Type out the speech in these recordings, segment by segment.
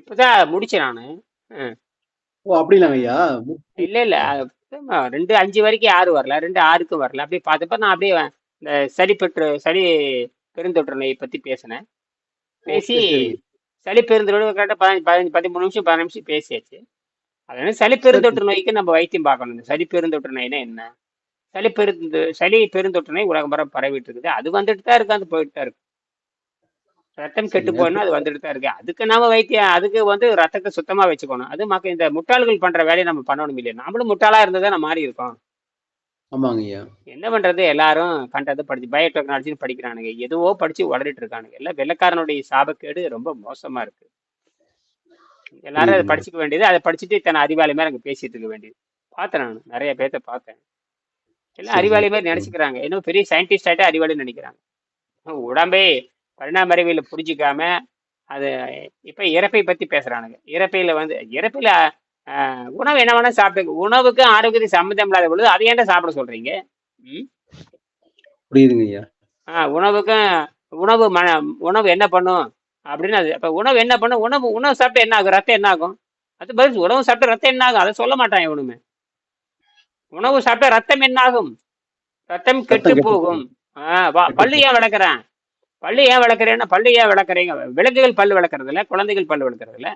இப்பதான் முடிச்சேன் நானு. ஓ அப்படிலாங்க ஐயா இல்ல இல்ல. அது ரெண்டு அஞ்சு வரைக்கும் ஆறு வரல. ரெண்டு ஆறுக்கும் வரல. அப்படியே பார்த்தப்ப நான் அப்படியே இந்த சளி பெற்று சளி பெருந்தொற்று நோயை பத்தி பேசினேன். பேசி சளி பெருந்தொற்று கரெக்டாக பதினஞ்சு பதினஞ்சு பதிமூணு நிமிஷம் பதினஞ்சு நிமிஷம் பேசியாச்சு. அதனால சளி பெருந்தொற்று நோய்க்கு நம்ம வைத்தியம் பார்க்கணும். இந்த சளி பெருந்தொற்று நோய்னா என்ன? சளி பெருந்து சளி பெருந்தொற்று நோய் உலகம் பூரா பரவிட்டு இருக்குது. அது வந்துட்டு தான் இருக்கு அது போயிட்டு தான் இருக்கு. ரத்தம் கெட்டு போயினா அது வந்துட்டு தான் இருக்கு. அதுக்கு நாம வைத்தியம் அதுக்கு வந்து ரத்தத்தை சுத்தமா வச்சுக்கணும். அது மக்கள் இந்த முட்டாள்கள் பண்ற வேலையை நம்ம பண்ணணும் இல்லையா? நாமளும் முட்டாளா இருந்ததை நம்ம மாறி இருக்கோம். ஆமாங்க ஐயா. என்ன பண்றது? எல்லாரும் கண்டதை படிச்சு பயோடெக்னாலஜின்னு படிக்கிறானுங்க. எதுவோ படிச்சு உளறிட்டு இருக்கானுங்க. எல்லாம் வெள்ளக்காரனுடைய சாபக்கேடு ரொம்ப மோசமா இருக்கு. எல்லாரும் அதை படிச்சுக்க வேண்டியது. அதை படிச்சுட்டு இத்தனை அறிவாளி மாதிரி அங்கே பேசிட்டு இருக்க வேண்டியது. பார்த்தேன் நான். நிறைய பேர்த்த பார்த்தேன். எல்லாம் அறிவாளி மாதிரி நினைச்சுக்கிறாங்க. இன்னும் பெரிய சயின்டிஸ்ட் ஆகிட்டு அறிவாளின்னு நினைக்கிறாங்க. உடம்பே பரிணாம அறிவியல புரிஞ்சிக்காம அது இப்ப இறப்பை பத்தி பேசுறானுங்க. இறப்பையில வந்து இறப்பையில உணவு என்ன வேணா சாப்பிடுங்க உணவுக்கும் ஆரோக்கியத்துக்கு சம்மந்தம் இல்லாத பொழுது அதை ஏன்டா சாப்பிட சொல்றீங்க? ம்? புரியுதுங்க ஐயா. ஆஹ், உணவுக்கும் உணவு மன உணவு என்ன பண்ணும்? அப்படின்னு அது அப்ப உணவு என்ன பண்ணும்? உணவு உணவு சாப்பிட்டா என்ன ஆகும்? ரத்தம் என்ன ஆகும்? அது பதில் உணவு சாப்பிட்டா ரத்தம் என்ன ஆகும்? அதை சொல்ல மாட்டான் எவனுமே உணவு சாப்பிட்டா ரத்தம் என்ன ஆகும்? ரத்தம் கெட்டு போகும். ஆஹ் பல்லு ஏன் விளக்குறேன் பல்லு ஏன் விளக்குறேன்னா பல்லு ஏன் விளக்குறீங்க? விலங்குகள் பல்லு விளக்குறது இல்ல குழந்தைகள் பல்லு விளக்குறது இல்ல.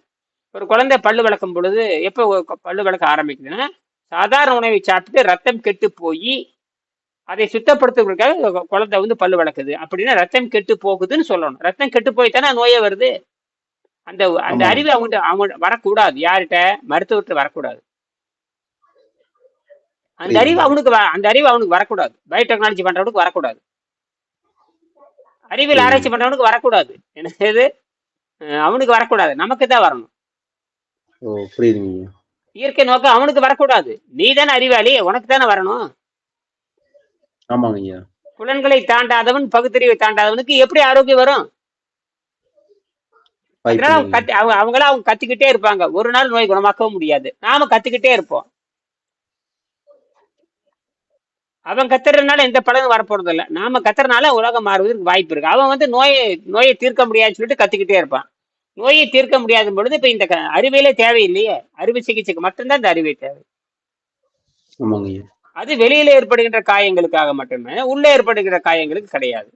ஒரு குழந்தை பல்லு விளக்கும் பொழுது எப்போ ஒரு பல்லு விளக்க ஆரம்பிக்குதுன்னா சாதாரண உணவை சாப்பிட்டு ரத்தம் கெட்டு போய் அதை சுத்தப்படுத்துவதற்காக குழந்தை வந்து பல்லு விளக்குது. அப்படின்னா ரத்தம் கெட்டு போகுதுன்னு சொல்லணும். ரத்தம் கெட்டு போய் தானே நோயே வருது. அந்த அந்த அறிவு அவங்க அவங்க வரக்கூடாது. யார்கிட்ட? மருத்துவர்கிட்ட வரக்கூடாது. அந்த அறிவு அவனுக்கு அந்த அறிவு அவனுக்கு வரக்கூடாது. பயோடெக்னாலஜி பண்றவனுக்கு வரக்கூடாது. அறிவியல் ஆராய்ச்சி பண்றவனுக்கு வரக்கூடாது. என்னது அவனுக்கு வரக்கூடாது. நமக்கு தான் வரணும். இயற்கை நோக்கம் அவனுக்கு வரக்கூடாது. நீ தானே அறிவாளி உனக்கு தானே வரணும். ஆமாங்க புலன்களை தாண்டாதவன் பகுத்தறிவை தாண்டாதவனுக்கு எப்படி ஆரோக்கியம் வரும்? வாய்ப்பு அதனால அவங்க இல்லைங்க கத்தி அவங்க அவங்களா அவங்க கத்திக்கிட்டே இருப்பாங்க. ஒரு நாள் நோய் குணமாக்கவும் முடியாது. நாம கத்திக்கிட்டே இருப்போம். அவன் கத்துறதுனால எந்த பலனும் வரப்போறது இல்ல நாம கத்துறதுனால உலகம் மாறுவதற்கு வாய்ப்பு இருக்கு. அவன் வந்து நோயை நோயை தீர்க்க முடியாதுன்னு சொல்லிட்டு கத்திக்கிட்டே இருப்பான். நோயை தீர்க்க முடியாத பொழுது இப்ப இந்த அறிவியலே தேவையில்லையே. அறுவை சிகிச்சைக்கு மட்டும்தான் இந்த அறிவியல் தேவை. அது வெளியில ஏற்படுகின்ற காயங்களுக்காக மட்டுமே உள்ளே ஏற்படுகிற காயங்களுக்கு கிடையாது.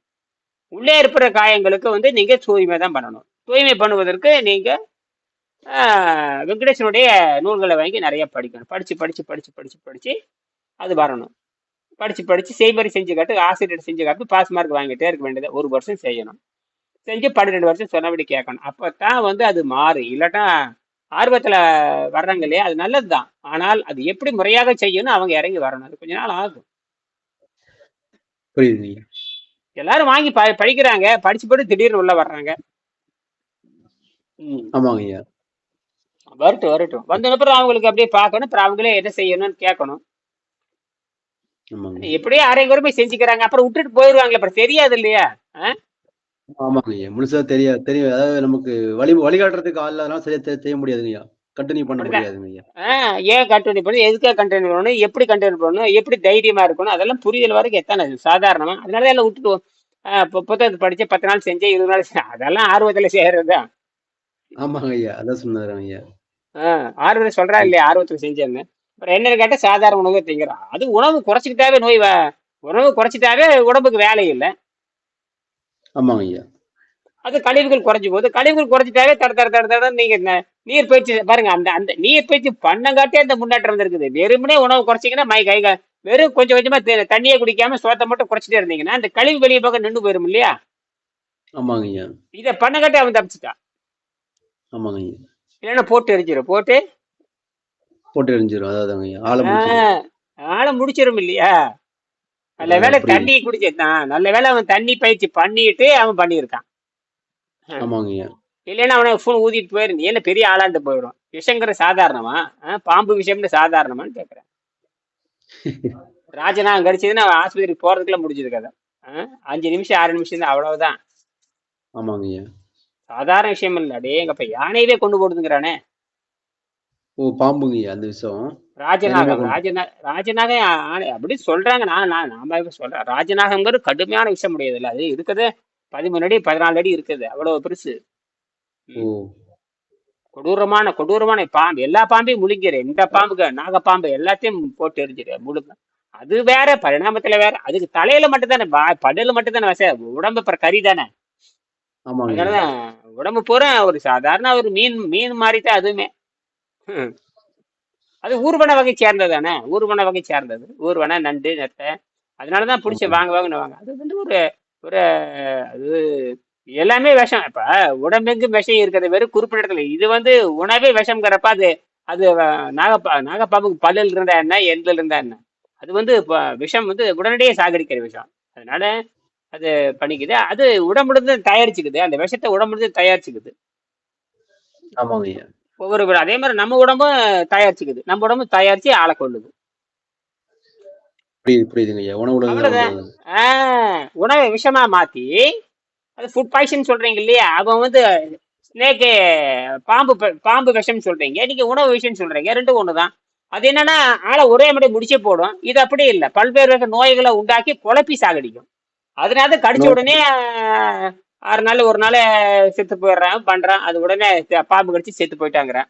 உள்ளே ஏற்படுற காயங்களுக்கு வந்து நீங்க தூய்மை தான் பண்ணணும். தூய்மை பண்ணுவதற்கு நீங்க ஆஹ், வெங்கடேசனுடைய நூல்களை வாங்கி நிறைய படிக்கணும். படிச்சு படிச்சு படிச்சு படிச்சு படிச்சு அது வரணும். படிச்சு படிச்சு செய்முறை செஞ்சு காட்டு ஆசிரியர் செஞ்சு காட்டு பாஸ் மார்க் வாங்கிட்டே இருக்க வேண்டியது ஒரு வருஷம் செய்யணும். செஞ்சு பன்னிரெண்டு வருஷம் சொன்னபடி கேட்கணும். அப்பதான் வந்து அது மாறு. இல்லாட்டா ஆர்வத்துல வர்றாங்க இல்லையா? அது நல்லதுதான். ஆனால் அது எப்படி முறையாக செய்யணும்? அவங்க இறங்கி வரணும். அது கொஞ்ச நாள் ஆகும். புரியுதுங்க எல்லாரும் வாங்கி ப படிக்கிறாங்க. படிச்சு போட்டு திடீர்னு உள்ள வர்றாங்க. ஆமாங்க ஐயா வரட்டும் வரட்டும். வந்த அப்புறம் அவங்களுக்கு அப்படியே பார்க்கணும். அப்புறம் அவங்களே என்ன செய்யணும்னு கேட்கணும். எப்படியே அரைங்குறமே செஞ்சுக்கிறாங்க. அப்புறம் விட்டுட்டு போயிடுவாங்களே அப்புறம் தெரியாது இல்லையா? ஆமாங்க ஐயா. முழுசா தெரியாது. தெரியும் அதாவது நமக்கு வழி வழிகாட்டுறதுக்கு ஆள் இல்லாதனால சரியா செய்ய முடியாதுங்க ஐயா. கண்டினியூ பண்ண முடியாதுங்க ஐயா. ஏன் கண்டினியூ பண்ணணும்? எதுக்காக கண்டினியூ பண்ணணும்? எப்படி கண்டினியூ பண்ணணும்? எப்படி தைரியமா இருக்கணும்? அதெல்லாம் புரிதல் வரைக்கும் எத்தனை சாதாரணமா? அதனால எல்லாம் விட்டுட்டு புத்தகத்தை படிச்சு பத்து நாள் செஞ்சேன் இருபது நாள். அதெல்லாம் ஆர்வத்துல செய்யறது தான். ஆமாங்க ஐயா. அதான் சொன்னாரு ஐயா. ஆர்வத்தில் சொல்றா இல்லையா? ஆர்வத்துல செஞ்சேன்னு. அப்புறம் என்னன்னு கேட்டா சாதாரண உணவு திங்கிறான். அது உணவு குறைச்சிக்கிட்டாவே நோய் உணவு குறைச்சிட்டாவே உடம்புக்கு வேலை இல்லை. ஆமாங்க ஐயா. அது கழிவுகள் குறைஞ்சு போகுது. கழிவுகள் குறைச்சிட்டாவே தட தட தட தட நீங்க நீர் பயிற்சி பாருங்க அந்த அந்த நீர் பயிற்சி பண்ணங்காட்டே அந்த முன்னேற்றம் வந்திருக்குது வெறுமனே உணவு குறைச்சிங்கன்னா மை கை வெறும் கொஞ்சம் கொஞ்சமா தண்ணியே குடிக்காம சோத்தை மட்டும் குறைச்சிட்டே இருந்தீங்கன்னா அந்த கழிவு வெளியே பக்கம் நின்று போயிரும் இல்லையா? ஆமாங்க ஐயா. இதை பண்ணங்காட்டே அவன் தப்பிச்சுட்டான். ஆமாங்க ஐயா. இல்லைன்னா போட்டு எரிஞ்சிடும் போட்டு போட்டு எரிஞ்சிரும். முடிச்சிடும் ஆஹ், ஆளை முடிச்சிரும். இல்லையா? நல்ல வேலை தண்ணி குடிச்சிருந்தான் நல்ல வேலை அவன் தண்ணி பயிற்சி பண்ணிட்டு அவன் பண்ணியிருக்கான். ஆமாங்க ஐயா. இல்லைன்னா அவனை ஃபோன் ஊதிட்டு போயிரு நீ என்ன பெரிய ஆளாண்டு போயிடும். விஷங்கிற சாதாரணமா பாம்பு விஷயம்னு சாதாரணமான்னு கேட்குறேன் ராஜனா கடிச்சதுன்னா அவன் ஆஸ்பத்திரிக்கு போறதுக்குள்ள முடிஞ்சது கதை. அஞ்சு நிமிஷம் ஆறு நிமிஷம் தான் அவ்வளவுதான். ஆமாங்க ஐயா. சாதாரண விஷயம் இல்லை. அடே எங்கப்ப யானையவே கொண்டு போடுதுங்கிறானே. ஓ பாம்புங்க ஐயா அந்த விஷயம். ராஜநாகம் என்னமா ராஜநா ராஜநாகம் அப்படி சொல்றாங்க. நான் நான் நாம இப்ப சொல்றேன். ராஜநாகம்ங்கிறது கடுமையான விஷயம் முடியாது இல்லை அது இருக்குது. பதிமூணு அடி பதினாலு அடி இருக்குது. அவ்வளவு பெருசு. ஓ. கொடூரமான கொடூரமான பாம்பு. எல்லா பாம்பையும் முழுங்கிற இந்த பாம்புக்கு நாகப்பாம்பு எல்லாத்தையும் போட்டு எரிஞ்சிரு முழுங்க அது வேற பரிணாமத்துல வேற. அதுக்கு தலையில மட்டும் தானே படல மட்டும் தானே வச உடம்பு அப்புறம் கறி தானே. அதனாலதான் உடம்பு பூரா ஒரு சாதாரண ஒரு மீன் மீன் மாதிரி தான் அதுவுமே. அது ஊர்வன வகை சேர்ந்தது தானே ஊர்வன வகை சேர்ந்தது. ஊர்வன நண்டு நெத்தை. அதனாலதான் பிடிச்சி வாங்க வாங்கன்னு வாங்க. அது வந்து ஒரு ஒரு அது எல்லாமே விஷம். இப்ப உடம்பெங்கும் விஷம் இருக்கிறது வெறும் குறிப்பிட்ட இடத்துல. இது வந்து உணவே விஷம்ங்கிறப்ப அது அது நாகப்பா நாகப்பாம்புக்கு பல்லில் இருந்தா என்ன எந்தில் இருந்தா என்ன? அது வந்து இப்ப விஷம் வந்து உடனடியே சாகடிக்கிற விஷம். அதனால அது பண்ணிக்குது. அது உடம்புலேருந்து தயாரிச்சுக்குது. அந்த விஷத்தை உடம்புலேருந்து தயாரிச்சுக்குது. ஆமாங்க ஒவ்வொரு அதே மாதிரி நம்ம உடம்பும் தயாரிச்சுக்குது. நம்ம உடம்பு தயாரிச்சு ஆளை கொள்ளுது. புரியுது புரியுதுங்க ஆஹ் உணவை விஷமா மாத்தி அது ஃபுட் பாய்சன் சொல்றீங்க இல்லையா? அவன் வந்து ஸ்னேக்கு பாம்பு பாம்பு விஷம் சொல்றீங்க. நீங்க உணவு விஷம் சொல்றீங்க. ரெண்டும் ஒண்ணுதான். அது என்னன்னா ஆளை ஒரே மாதிரி முடிச்சே போடும். இது அப்படி இல்லை. பல்வேறு நோய்களை உண்டாக்கி குழப்பி சாகடிக்கும். அதனால கடிச்ச உடனே ஆறு நாள் ஒரு நாள் செத்து போயிடுறான் பண்றான். அது உடனே பாம்பு கடிச்சு செத்து போயிட்டாங்கிறான்.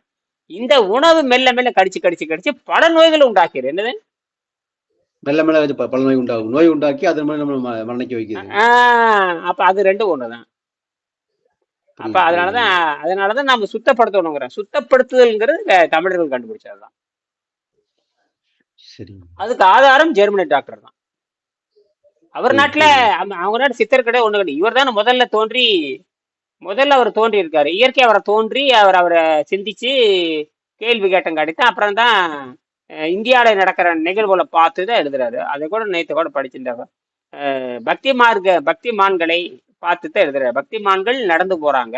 இந்த உணவு மெல்ல மெல்ல கடிச்சு கடிச்சு கடிச்சு பல நோய்களை உண்டாக்கிடு என்னது? மெல்ல மெல்ல ப- பல நோய் உண்டாகும். நோய் உண்டாக்கி அதன் மூலம் நம்ம மரணிக்க வைக்குது ஆஹ் அப்ப அது ரெண்டும் ஒண்ணுதான். அப்ப அதனாலதான் அதனாலதான் நம்ம சுத்தப்படுத்தணுங்கிறோம். சுத்தப்படுத்துதல்ங்கிறது தமிழர்கள் கண்டுபிடிச்சதுதான். சரிங்க. அதுக்கு ஆதாரம் ஜெர்மனி டாக்டர் தான். அவர் நாட்டுல அவங்க நாட்டு சித்தர் கடை ஒண்ணு கிடையாது இவர் தானே முதல்ல தோன்றி முதல்ல அவர் தோன்றி இருக்காரு இயற்கை அவரை தோன்றி அவர் அவரை சிந்திச்சு கேள்வி கேட்டங்காட்டி தான் அப்புறம் தான் இந்தியாவில் நடக்கிற நிகழ்வுகளை பார்த்து தான் எழுதுறாரு. அதை கூட நேற்று கூட படிச்சிருந்தாங்க. அஹ் பக்தி மார்க்க பக்தி மான்களை பார்த்து தான் எழுதுறாரு. பக்தி மான்கள் நடந்து போறாங்க.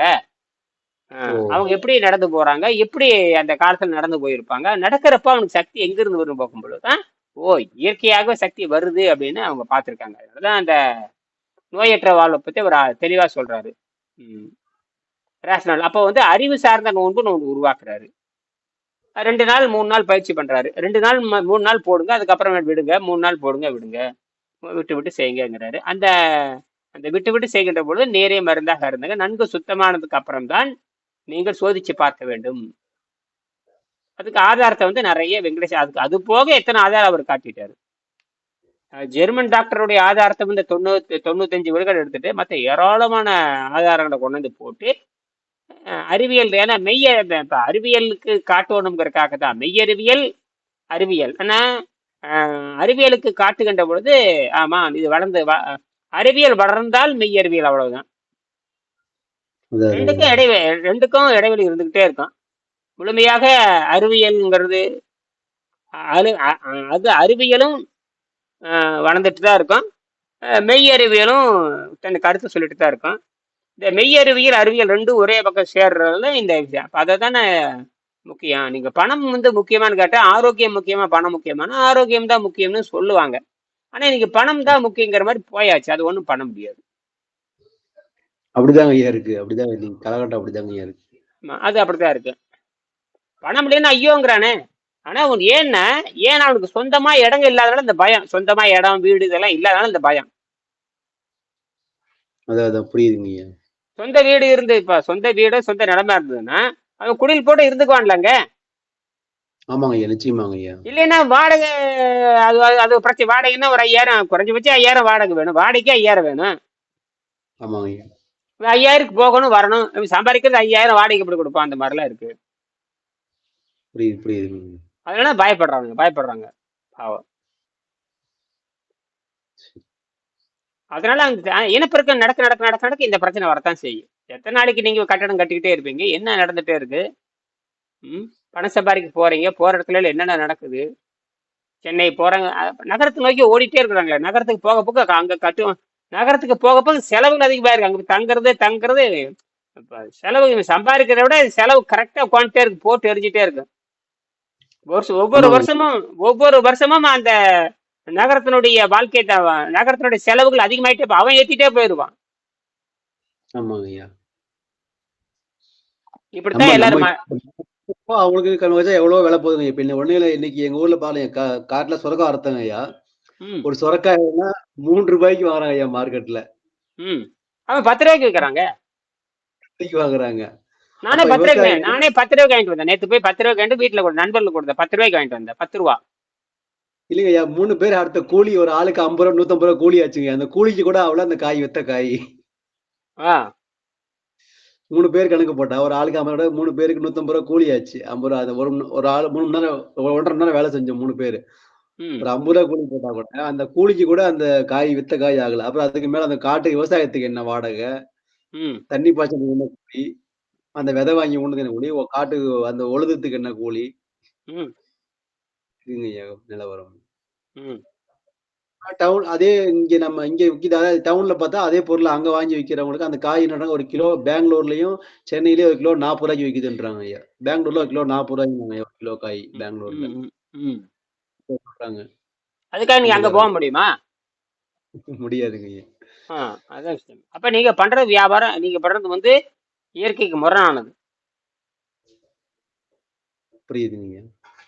அவங்க எப்படி நடந்து போறாங்க? எப்படி அந்த காலத்துல நடந்து போயிருப்பாங்க? நடக்கிறப்ப அவனுக்கு சக்தி எங்க இருந்து வரும் பார்க்கும்போது தான் ஓ இயற்கையாக சக்தி வருது அப்படின்னு அவங்க பார்த்துருக்காங்க. அதனாலதான் அந்த நோயற்ற வாழ்வை பற்றி அவர் தெளிவாக சொல்கிறாரு ரேஷனல். அப்போ வந்து அறிவு சார்ந்த நோன்பு ஒன்று உருவாக்குறாரு. ரெண்டு நாள் மூணு நாள் பயிற்சி பண்ணுறாரு ரெண்டு நாள் மூணு நாள் போடுங்க அதுக்கப்புறம் விடுங்க மூணு நாள் போடுங்க விடுங்க. விட்டு விட்டு செய்யுங்கிறாரு அந்த அந்த விட்டு விட்டு செய்கின்ற பொழுது நேரே மருந்தாக இருந்தங்க நன்கு சுத்தமானதுக்கு அப்புறம்தான் நீங்கள் சோதிச்சு பார்க்க வேண்டும். அதுக்கு ஆதாரத்தை வந்து நிறைய வெங்கடேஷ் அதுக்கு அது போக எத்தனை ஆதாரம் அவர் காட்டிட்டாரு. ஜெர்மன் டாக்டருடைய ஆதாரத்தை வந்து தொண்ணூத்தி தொண்ணூத்தஞ்சு விழுக்காடு எடுத்துட்டு மற்ற ஏராளமான ஆதாரங்களை கொண்டு வந்து போட்டு அறிவியல் ஏன்னா மெய்ய இப்ப அறிவியலுக்கு காட்டணுங்கிறதுக்காக தான். மெய்யறிவியல் அறிவியல். ஆனா அஹ் அறிவியலுக்கு காட்டுகின்ற பொழுது ஆமா இது வளர்ந்து அறிவியல் வளர்ந்தால் மெய்யறிவியல் அவ்வளவுதான். அதான் அதான். ரெண்டுக்கும் இடைவெளி ரெண்டுக்கும் இடைவெளி இருந்துகிட்டே இருக்கும். முழுமையாக அறிவியல்ங்கிறது அரு அ- அ- அது அறிவியலும் வளர்ந்துட்டு தான் இருக்கும். மெய் அறிவியலும் தன் கருத்தை சொல்லிட்டு தான் இருக்கும். இந்த மெய் அறிவியல் அறிவியல் ரெண்டும் ஒரே பக்கம் சேர்றதுல இந்த அதை தானே முக்கியம். நீங்க பணம் வந்து முக்கியமான்னு கேட்டா ஆரோக்கியம் முக்கியமா பணம் முக்கியமான ஆரோக்கியம் தான் முக்கியம்னு சொல்லுவாங்க. ஆனா இன்னைக்கு பணம் தான் முக்கியங்கிற மாதிரி போயாச்சு. அது ஒன்றும் பண்ண முடியாது. அப்படிதாங்க ஐயா இருக்கு. அப்படிதாங்க நீங்க காலகட்டம் அப்படிதாங்க ஐயா இருக்கு. அது அப்படித்தான் இருக்கு. பணம் இல்லைன்னா ஐயோங்கிறானே. ஆனா உன் ஏன்னா ஏன் அவனுக்கு சொந்தமா இடங்க இல்லாதனால இந்த பயம். சொந்தமா இடம் வீடு இதெல்லாம் இல்லாதனால இந்த பயம். அதான் புரியுதுங்க சொந்த வீடு இருந்து இப்ப சொந்த வீடு சொந்த நிலமா இருந்ததுன்னா அவன் குடில் போட்டு இருந்துக்குவான்லங்க ஆமாங்க ஐயா நிச்சயமாங்க இல்லைன்னா வாடகை அது அது- பிரச்சனை வாடகைன்னா ஒரு ஐயாயிரம் குறைஞ்சபட்சம் ஐயாயிரம் வாடகை வேணும். வாடகைக்கு ஐயாயிரம் வேணும். ஆமாங்க ஐயா. இவன் ஐயாயிரத்துக்கு போகணும் வரணும். சம்பாதிக்கிறது ஐயாயிரம் வாடகை எப்படி கொடுப்பான்? அந்த மாதிரிலாம் இருக்கு. புரியுது புரியுதுங்க ஐயா. அதனால பயப்படுறாங்க பயப்படுறாங்க பாவம். அதனால அந்த இனப்பெருக்கம் நடக்க நடக்க நடக்க நடக்க இந்த பிரச்சனை வரத்தான் செய்யும். எத்தனை நாளைக்கு நீங்க கட்டடம் கட்டிக்கிட்டே இருப்பீங்க என்ன நடந்துட்டே இருக்கு? ம் பணம் சம்பாதிக்க போறீங்க போற இடத்துல என்னென்ன நடக்குது? சென்னை போறாங்க நகரத்தை நோக்கி ஓடிட்டே இருக்கிறாங்களே நகரத்துக்கு போக போக அங்க கட்டும் நகரத்துக்கு போக போக செலவுகள் அதிகமா இருக்கு அங்க தங்குறது தங்குறது செலவு சம்பாதிக்கிறத விட செலவு கரெக்டா உட்காந்துட்டே இருக்கு போட்டு எரிஞ்சிட்டே இருக்கு. வருஷம் ஒவ்வொரு வருஷமும் ஒவ்வொரு வருஷமும் அந்த நகரத்தினுடைய வாழ்க்கை நகரத்தினுடைய செலவுகள் அதிகமாயிட்டே அவன் ஏத்திட்டே போயிடுவான். ஆமாங்க ஐயா. இப்படித்தான் எல்லாரும் அவங்களுக்கு வச்சா எவ்வளவு விலை போகுதுங்க. இப்ப இந்த ஒண்ணுல இன்னைக்கு எங்க ஊர்ல பாருங்க காட்டுல சுரக்கா அறுத்தாங்க ஐயா. ஒரு சுரக்காய்னா மூன்று ரூபாய்க்கு வாங்குறாங்க ஐயா மார்க்கெட்ல. அவன் பத்து ரூபாய்க்கு விற்கிறாங்க. வாங்குறாங்க. நானே பத்து ரூபாய்க்கு விவசாயிகள் நானே பத்து ரூபாய்க்கு வாங்கிட்டு வந்தேன். நேற்று போய் பத்து ரூபாய்க்கு வாங்கிட்டு வீட்டில் கொடுத்தேன் நண்பர்களுக்கு கொடுத்தேன் பத்து ரூபாய்க்கு வாங்கிட்டு வந்தேன். பத்து ரூபா. இல்லைங்க ஐயா மூணு பேர் அடுத்த கூலி ஒரு ஆளுக்கு ஐம்பது ரூபா நூத்தம்பது ரூபா கூலி ஆச்சுங்க. அந்த கூலிக்கு கூட அவ்வளவு அந்த காய் வித்த காய். மூணு பேர் கணக்கு போட்டா ஒரு ஆளுக்கு ஐம்பது ரூபா மூணு பேருக்கு நூத்தம்பது ரூபா கூலி ஆச்சு. ஐம்பது ரூபா அது ஒரு ஒரு ஆள் மூணு மணி நேரம் ஒன்றரை மணி நேரம் வேலை செஞ்சோம் மூணு பேர். ஒரு ஐம்பது ரூபா கூலி போட்டா கூட அந்த கூலிக்கு கூட அந்த காய் வித்த காய் ஆகல. அப்புறம் அதுக்கு மேல அந்த காட்டு விவசாயத்துக்கு என்ன வாடகை? தண்ணி பாய்ச்சலுக்கு என்ன கூலி அந்த விதை வாங்கி கொண்டு என்ன கூலி காட்டு அந்த உழுதுத்துக்கு என்ன கூலி? இதுங்க நிலவரம். டவுன் அதே இங்க நம்ம இங்க விக்கிது அதாவது டவுன்ல பார்த்தா அதே பொருள் அங்க வாங்கி விக்கிறவங்களுக்கு அந்த காய் என்னன்னா ஒரு கிலோ பெங்களூர்லயும் சென்னையிலயும் ஒரு கிலோ நாற்பது ரூபாய்க்கு விக்குதுன்றாங்க ஐயா. பெங்களூர்ல ஒரு கிலோ நாற்பது ரூபாய்க்கு ஒரு கிலோ காய் பெங்களூர்ல. சொல்றாங்க. அதுக்காக நீங்க அங்க போக முடியுமா? முடியாதுங்க ஐயா. அதான் அப்ப நீங்க பண்ற வியாபாரம் நீங்க பண்றது வந்து இயற்கைக்கு முரணானது. புரியுதுங்க ஐயா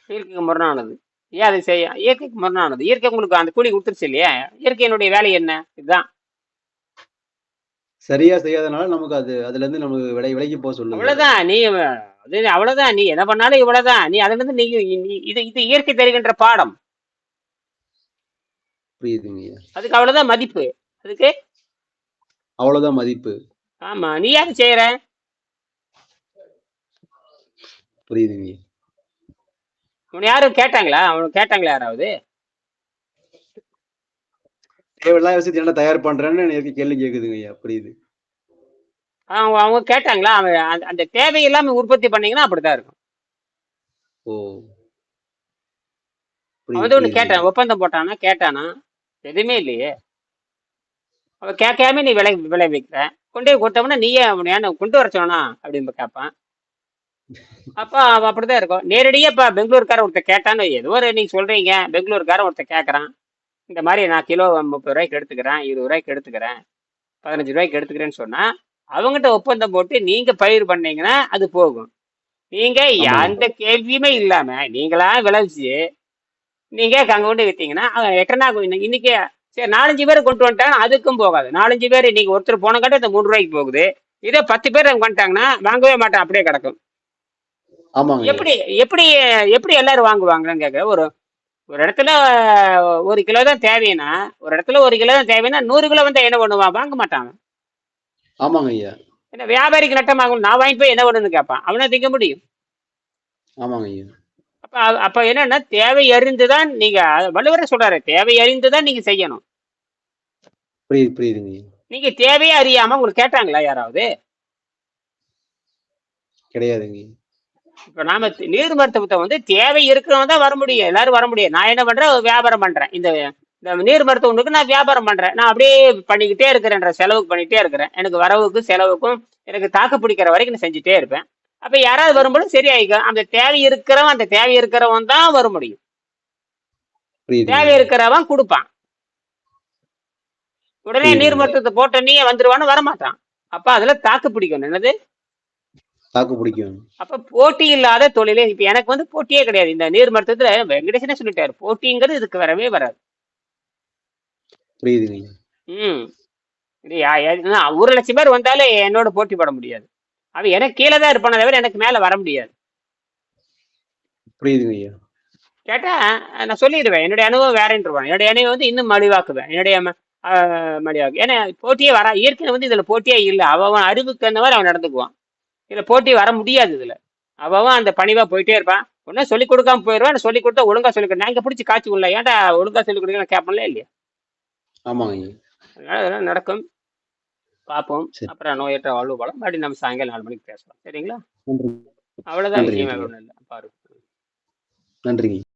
இயற்கைக்கு முரணானது. ஏன் அதை செய்ய? இயற்கைக்கு முரணானது. இயற்கை உங்களுக்கு அந்த கூலி கொடுத்துருச்சு இல்லையா? இயற்கையினுடைய வேலை என்ன? இதுதான். சரியா செய்யாதனால நமக்கு அது அதுல இருந்து நமக்கு விலை விலைக்கு போக சொல்லுங்க. அவ்வளவுதான். நீ அது அவ்வளவுதான். நீ என்ன பண்ணாலும் இவ்வளவுதான். நீ அதுல இருந்து நீங்க நீ- இது இது இயற்கை தருகின்ற பாடம். புரியுதுங்க அதுக்கு அவ்வளவுதான் மதிப்பு. அதுக்கு? அவ்வளவுதான் மதிப்பு. ஆமா. நீ யாரு செய்யற? புரியுதுங்க. உன்னை யாரும் கேட்டாங்களா? அவனுக்கு கேட்டாங்களா யாராவது? தேவையில்லாத விஷயத்தை என்ன தயார் பண்றேன்னு எனக்கு கேள்வி கேக்குதுங்க ஐயா. புரியுது. அவங்க அவங்க கேட்டாங்களா? அவன் அந்த- அந்த தேவையில்லாம உற்பத்தி பண்ணீங்கன்னா அப்படித்தான் இருக்கும். ஓ. அவன் வந்து ஒண்ணு புரியுது கேட்டான் ஒப்பந்தம் போட்டானா? கேட்டானா? எதுவுமே இல்லையே. அவன் கேட்காம நீ விளை விளைவிக்கிற. கொண்டு போய் கொடுத்தோம்னா நீயே அவனை ஏன் கொண்டு வர சொன்னா அப்படின்னு கேட்பான். அப்ப அப்படிதான் இருக்கும். நேரடியா இப்ப பெங்களூர்காரன் ஒருத்தர் கேட்டான்னு. ஏதோ ஒரு நீங்க சொல்றீங்க. பெங்களூர்காரன் ஒருத்தர் கேட்கறான் இந்த மாதிரி நான் கிலோ முப்பது ரூபாய்க்கு எடுத்துக்கிறேன் இருபது ரூபாய்க்கு எடுத்துக்கிறேன் பதினஞ்சு ரூபாய்க்கு எடுத்துக்கிறேன்னு சொன்னா அவங்ககிட்ட ஒப்பந்தம் போட்டு நீங்க பயிர் பண்ணீங்கன்னா அது போகும். நீங்க. எந்த கேள்வியுமே இல்லாம நீங்களா விளைவிச்சு நீங்க அங்க கொண்டு வித்தீங்கன்னா அவன் எட்டனா இன்னைக்கு சரி நாலஞ்சு பேர் கொண்டு வந்துட்டாங்க அதுக்கும் போகாது. நாலஞ்சு பேர் இன்னைக்கு ஒருத்தர் போன கட்ட இந்த மூணு ரூபாய்க்கு போகுது. இதே பத்து பேர் அங்க வந்துட்டாங்கன்னா வாங்கவே மாட்டான் அப்படியே கிடக்கும். ஆமாங்க. எப்படி எப்படி எப்படி எல்லாரும் வாங்குவாங்கன்னு கேட்க ஒரு ஒரு இடத்துல ஒரு கிலோ தான் தேவைன்னா ஒரு இடத்துல ஒரு கிலோ தான் தேவைன்னா நூறு கிலோ வந்து என்ன பண்ணுவான் வாங்க மாட்டான். ஆமாங்க ஐயா. என்ன வியாபாரிக்கு நட்டமாகும் நான் வாங்கி போய் என்ன பண்ணுன்னு கேட்பான் அவனா திங்க முடியும். ஆமாங்க ஐயா. அப்ப அப்ப என்னன்னா தேவை அறிந்துதான் நீங்க வள்ளுவரே சொல்றாரு தேவை அறிந்துதான் நீங்க செய்யணும். புரியுது புரியுதுங்க நீங்க தேவையே அறியாம உங்களுக்கு கேட்டாங்களா யாராவது? கிடையாதுங்க. இப்ப நாம நீர் மருத்துவத்தை வந்து தேவை இருக்கிறவங்க தான் வர முடியும். எல்லாரும் வர முடியும். நான் என்ன பண்றேன்? வியாபாரம் பண்றேன். இந்த இந்த நீர் மருத்துவனுக்கு நான் வியாபாரம் பண்றேன். நான் அப்படியே பண்ணிக்கிட்டே இருக்கிறேன்ற செலவுக்கு பண்ணிட்டே இருக்கிறேன். எனக்கு வரவுக்கும் செலவுக்கும் எனக்கு தாக்கு பிடிக்கிற வரைக்கும் நான் செஞ்சுட்டே இருப்பேன். அப்ப யாராவது வரும்போது சரியாயிக்கும் அந்த தேவை இருக்கிறவன் அந்த தேவை இருக்கிறவன் தான் வர முடியும். தேவை. இருக்கிறவன் கொடுப்பான். உடனே. நீர் மருத்துவத்தை போட்ட நீ வந்துருவான்னு வரமாட்டான். அப்ப அதுல தாக்கு பிடிக்கணும். என்னது? தாக்கு பிடிக்கும். அப்ப போட்டி இல்லாத தொழிலே இப்ப எனக்கு வந்து போட்டியே கிடையாது. இந்த நீர் மருத்துவத்துல வெங்கடேசனே சொல்லிட்டாரு. போட்டிங்கிறது இதுக்கு வரவே வராது. புரியுதுங்க. ம். ஒரு லட்சம் பேர் வந்தாலே என்னோட போட்டி போட முடியாது. அவன் எனக்கு கீழே தான் இருப்பானே தவிர எனக்கு மேல வர முடியாது. புரியுதுங்க ஐயா. கேட்டா நான் சொல்லிடுவேன். என்னுடைய அனுபவம் வேறேன்றுவான் என்னுடைய அனுபவம் வந்து இன்னும் மலிவாக்குவேன். என்னுடைய மலிவாக்கு. ஏன்னா போட்டியே வர இயற்கை வந்து இதுல போட்டியே இல்லை. அவன் அறிவுக்கு அந்த மாதிரி அவன் நடந்துக்குவான். இதுல போட்டி வர முடியாது இதுல. அவன் அந்த பணிவா போயிட்டே இருப்பான். ஒன்னும் சொல்லி கொடுக்காம போயிடுவான் சொல்லி கொடுத்தா ஒழுங்கா சொல்லி கொடு நான் இங்க பிடிச்சி காய்ச்சி உள்ள. ஏன்டா ஒழுங்கா சொல்லி கொடுக்க கேட்பேன்ல இல்லையா? ஆமாங்க. அதனால அதெல்லாம் நடக்கும். பார்ப்போம். அப்புறம் நோயற்ற வாழ்வு பலம். மறுபடியும் நம்ம சாயங்காலம் நாலு மணிக்கு பேசலாம். சரிங்களா? அவ்வளவுதான் நன்றி, விஷயம் ஒண்ணும் இல்லை. பாரு. நன்றிங்க.